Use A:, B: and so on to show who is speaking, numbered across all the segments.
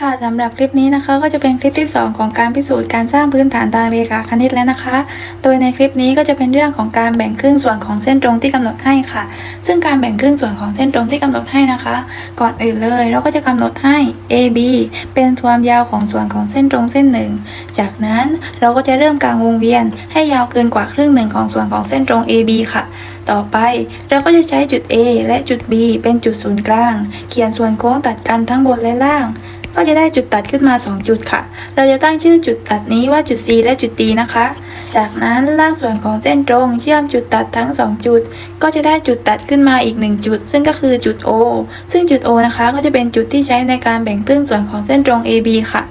A: ค่ะสำหรับคลิปนี้นะคะก็จะเป็นคลิปที่ 2 ของการพิสูจน์การสร้างพื้นฐานทางเรขาคณิตแล้วนะคะ โดยในคลิปนี้ก็จะเป็นเรื่องของการแบ่งครึ่งส่วนของเส้นตรงที่กำหนดให้ค่ะ ซึ่งการแบ่งครึ่งส่วนของเส้นตรงที่กำหนดให้นะคะ ก่อนอื่นเลยเราก็จะกำหนดให้ AB เป็นความยาวของส่วนของเส้นตรงเส้นหนึ่ง จากนั้นเราก็จะเริ่มกางวงเวียนให้ยาวเกินกว่าครึ่งหนึ่งของส่วนของเส้นตรง AB ค่ะต่อไปเราก็จะใช้จุด A และจุด B เป็นจุดศูนย์กลาง เขียนส่วนโค้งตัดกันทั้งบนและล่าง ก็จะได้จุดตัดขึ้นมา 2 จุดค่ะ เราจะตั้งชื่อจุดตัดนี้ว่าจุด C และจุด D นะคะ จากนั้นลากส่วนของเส้นตรงเชื่อมจุดตัดทั้ง 2 จุด ก็จะได้จุดตัดขึ้นมาอีก 1 จุด ซึ่งก็คือจุด O ซึ่งจุด O นะคะ ก็จะเป็นจุดที่ใช้ในการแบ่งครึ่งส่วนของเส้นตรง AB ค่ะ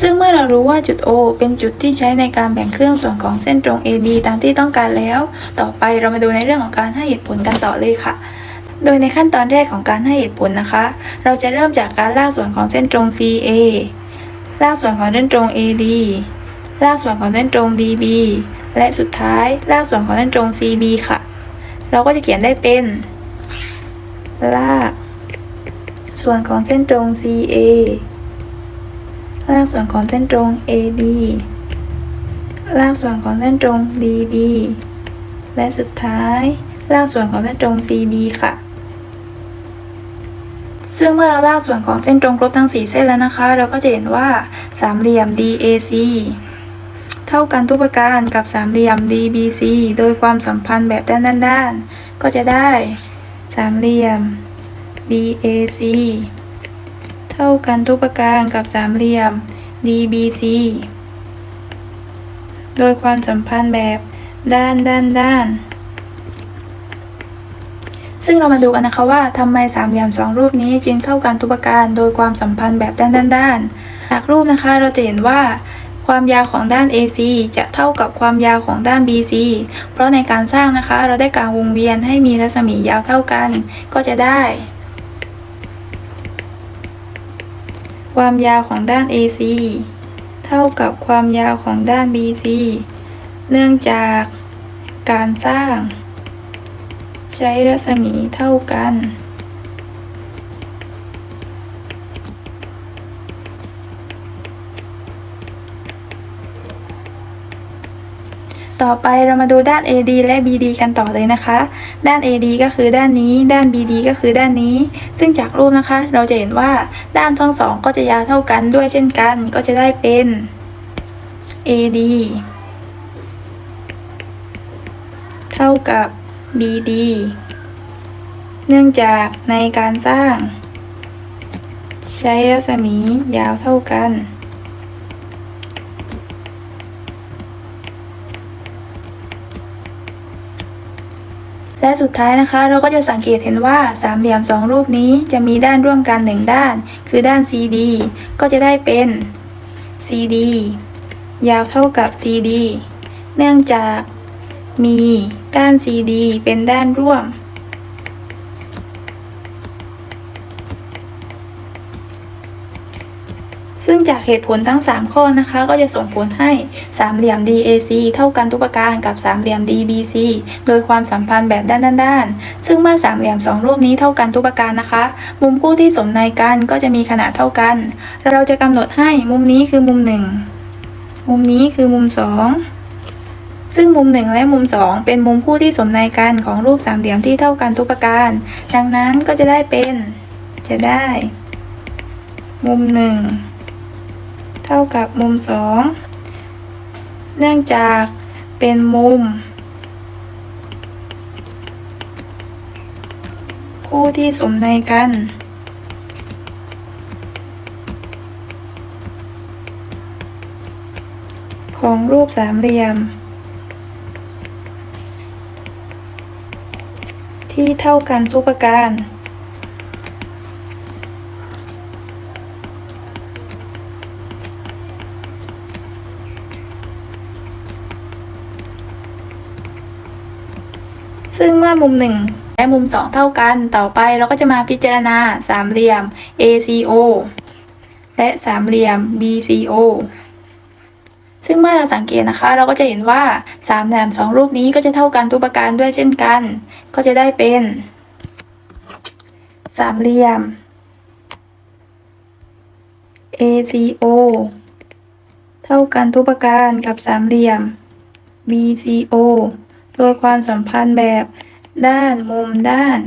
A: ซึ่งเมื่อเรารู้ว่าจุด O เป็นจุดที่ใช้ในการแบ่งครึ่งส่วนของเส้นตรง AB ตามที่ต้องการแล้ว ต่อไปเรามาดูในเรื่องของการให้เหตุผลกันต่อเลยค่ะ โดยในขั้นตอนแรกของการให้เหตุผลนะคะ เราจะเริ่มจากการลากส่วนของเส้นตรง CA ลากส่วนของเส้นตรง AD ลากส่วนของเส้นตรง DB และสุดท้ายลากส่วนของเส้นตรง CB ค่ะ เราก็จะเขียนได้เป็น ลาก ส่วนของเส้นตรง CA ลากส่วนของเส้นตรง AD ลากส่วนของเส้นตรง DB และสุดท้ายลากส่วนของเส้นตรง CB ค่ะ ซึ่งเมื่อเราลากส่วนของเส้นตรงครบทั้ง 4 เส้นแล้วนะคะ เราก็จะเห็นว่าสามเหลี่ยม DAC เท่ากันทุกประการกับสามเหลี่ยม DBC โดยความสัมพันธ์แบบด้านด้านด้านก็จะได้สามเหลี่ยม DAC เท่ากันทุกประการกับสามเหลี่ยม DBC โดยความสัมพันธ์แบบด้านด้านด้าน ซึ่งเรามาดูกันนะคะว่าทำไมสามเหลี่ยมสองรูปนี้จึงเท่ากันทุกประการโดยความสัมพันธ์แบบด้านด้านด้านจากรูปนะคะเราจะเห็นว่า ความยาวของด้าน AC จะเท่ากับความยาวของด้าน BC เพราะในการสร้างนะคะเราได้กางวงเวียนให้มีรัศมียาวเท่ากัน ก็จะได้ ความยาวของด้าน AC เท่ากับความยาวของด้าน BC เนื่องจากการสร้าง ใช้รัศมีเท่ากัน ต่อไปเรามาดูด้าน AD และ BD กันต่อเลยนะคะ ด้าน AD ก็คือด้านนี้ ด้าน BD ก็คือด้านนี้ ซึ่งจากรูปนะคะ เราจะเห็นว่าด้านทั้งสองก็จะยาวเท่ากันด้วยเช่นกัน ก็จะได้เป็น AD เท่ากับ BD เนื่องจากในการสร้าง ใช้รัศมียาวเท่ากัน และสุดท้ายนะคะ เราก็จะสังเกตเห็นว่าสามเหลี่ยมสองรูปนี้จะมีด้านร่วมกันหนึ่งด้าน คือด้าน CD ก็จะได้เป็น CD ยาวเท่ากับ CD เนื่องจาก มีด้าน CD เป็นด้านร่วม ซึ่งจากเหตุผลทั้ง 3 ข้อนะคะ ก็จะส่งผลให้สามเหลี่ยม DAC เท่ากันทุกประการกับสามเหลี่ยม DBC โดยความสัมพันธ์แบบด้านๆๆซึ่งเมื่อสามเหลี่ยม 2 รูปนี้เท่ากันทุกประการนะคะ มุมคู่ที่สมในกันก็จะมีขนาดเท่ากัน เราจะกำหนดให้มุมนี้คือมุม 1 มุมนี้คือมุม 2 ซึ่งมุม 1 และมุม 2 เป็นมุมคู่ที่สมในกันของรูปสามเหลี่ยมที่เท่ากันทุกประการ ดังนั้นก็จะได้เป็น จะได้ มุม 1 เท่ากับมุม 2 เนื่องจากเป็นมุม คู่ที่สมในกันของรูปสามเหลี่ยม ที่เท่ากันทุกประการ ซึ่งเมื่อมุม1และมุม 2 เท่ากัน ต่อไปเราก็จะมาพิจารณาสามเหลี่ยม ACO และสามเหลี่ยม BCO ซึ่งเมื่อเราสังเกตนะคะ เราก็จะเห็นว่าสามเหลี่ยมสองรูปนี้ก็จะเท่ากันทุกประการด้วยเช่นกัน ก็จะได้เป็นสามเหลี่ยม ACO เท่ากันทุกประการกับสามเหลี่ยม BCO โดยความสัมพันธ์แบบด้านมุมด้าน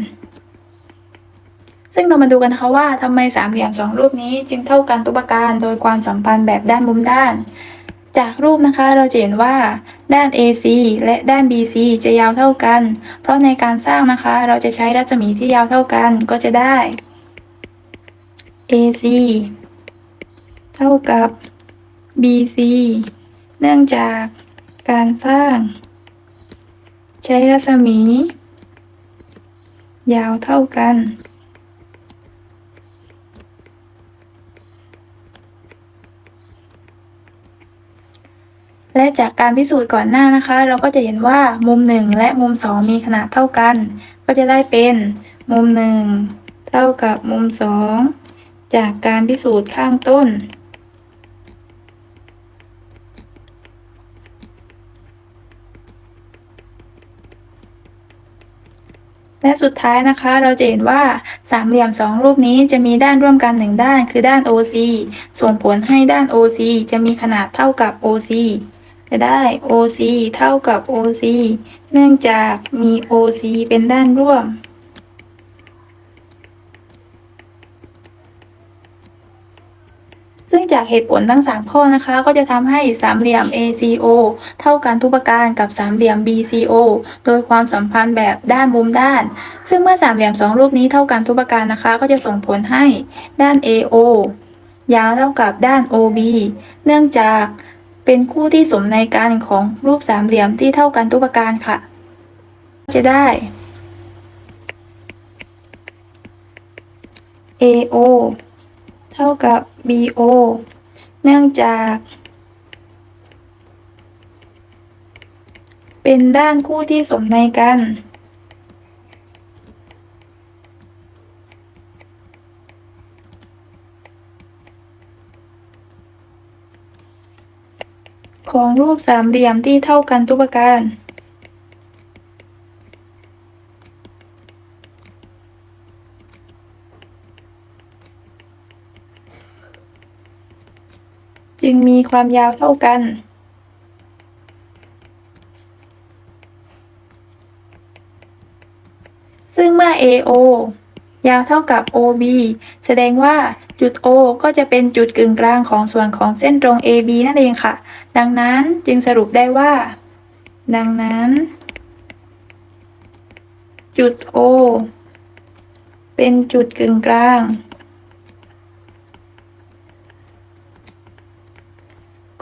A: ซึ่งเรามาดูกันนะคะว่าทำไมสามเหลี่ยมสองรูปนี้จึงเท่ากันทุกประการโดยความสัมพันธ์แบบด้านมุมด้าน จากรูปนะคะเราจะเห็นว่าด้าน AC และด้าน BC จะยาวเท่ากัน เพราะในการสร้างนะคะ เราจะใช้รัศมีที่ยาวเท่ากันก็จะได้ AC เท่ากับ BC เนื่องจากการสร้าง ใช้รัศมี ยาวเท่ากัน และจากการพิสูจน์ก่อนหน้านะคะ เราก็จะเห็นว่ามุม 1 และมุม 2 มีขนาดเท่ากัน ก็จะได้เป็นมุม 1 เท่ากับมุม 2 จากการพิสูจน์ข้างต้น และสุดท้ายนะคะเราจะเห็นว่าสามเหลี่ยมสองรูปนี้จะมีด้านร่วมกันหนึ่งด้านคือด้าน OC ส่งผลให้ด้าน OC จะมีขนาดเท่ากับ OC จะได้ OC เท่ากับ OC เนื่องจากมี OC เป็นด้านร่วม ซึ่งจากเหตุผลทั้ง 3 ข้อนะคะ ก็จะทำให้สามเหลี่ยม ACO เท่ากันทุกประการกับสามเหลี่ยม BCO โดยความสัมพันธ์แบบด้านมุมด้าน ซึ่งเมื่อสามเหลี่ยมสองรูปนี้เท่ากันทุกประการนะคะ ก็จะส่งผลให้ด้าน AO ยาวเท่ากับด้าน OB เนื่องจาก เป็นคู่ที่สมในกันของรูปสามเหลี่ยมที่เท่ากันทุกประการค่ะ จะได้ AO เท่ากับ BO เนื่องจาก เป็นด้านคู่ที่สมในกัน ของรูปสามเหลี่ยมที่เท่ากันทุกประการ จึงมีความยาวเท่ากันซึ่งเมื่อ AO ยาวเท่ากับ OB แสดงว่าจุด O ก็จะเป็นจุดกึ่งกลางของส่วนของเส้นตรง AB นั่นเองค่ะ ดังนั้นจึงสรุปได้ว่า ดังนั้น จุด O เป็นจุดกึ่งกลาง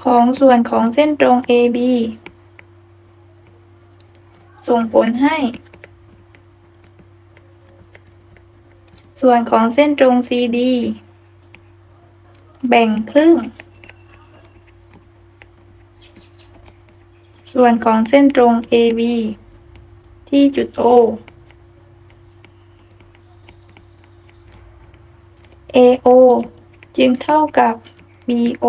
A: ของส่วนของเส้นตรง AB ส่งผลให้ ส่วนของเส้นตรง CD แบ่งครึ่ง ส่วนของเส้นตรง AB ที่จุด O AO จึงเท่ากับ BO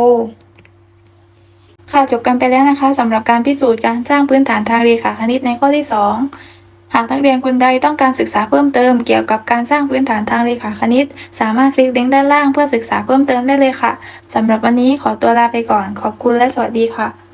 A: ค่ะจบกันไปแล้วนะคะสำหรับการพิสูจน์การสร้างพื้นฐานทางเรขาคณิตในข้อที่ 2 หากนักเรียนคนใดต้องการศึกษาเพิ่มเติมเกี่ยวกับการสร้างพื้นฐานทางเรขาคณิต สามารถคลิกลิงก์ด้านล่างเพื่อศึกษาเพิ่มเติมได้เลยค่ะสำหรับวันนี้ขอตัวลาไปก่อน ขอบคุณและสวัสดีค่ะ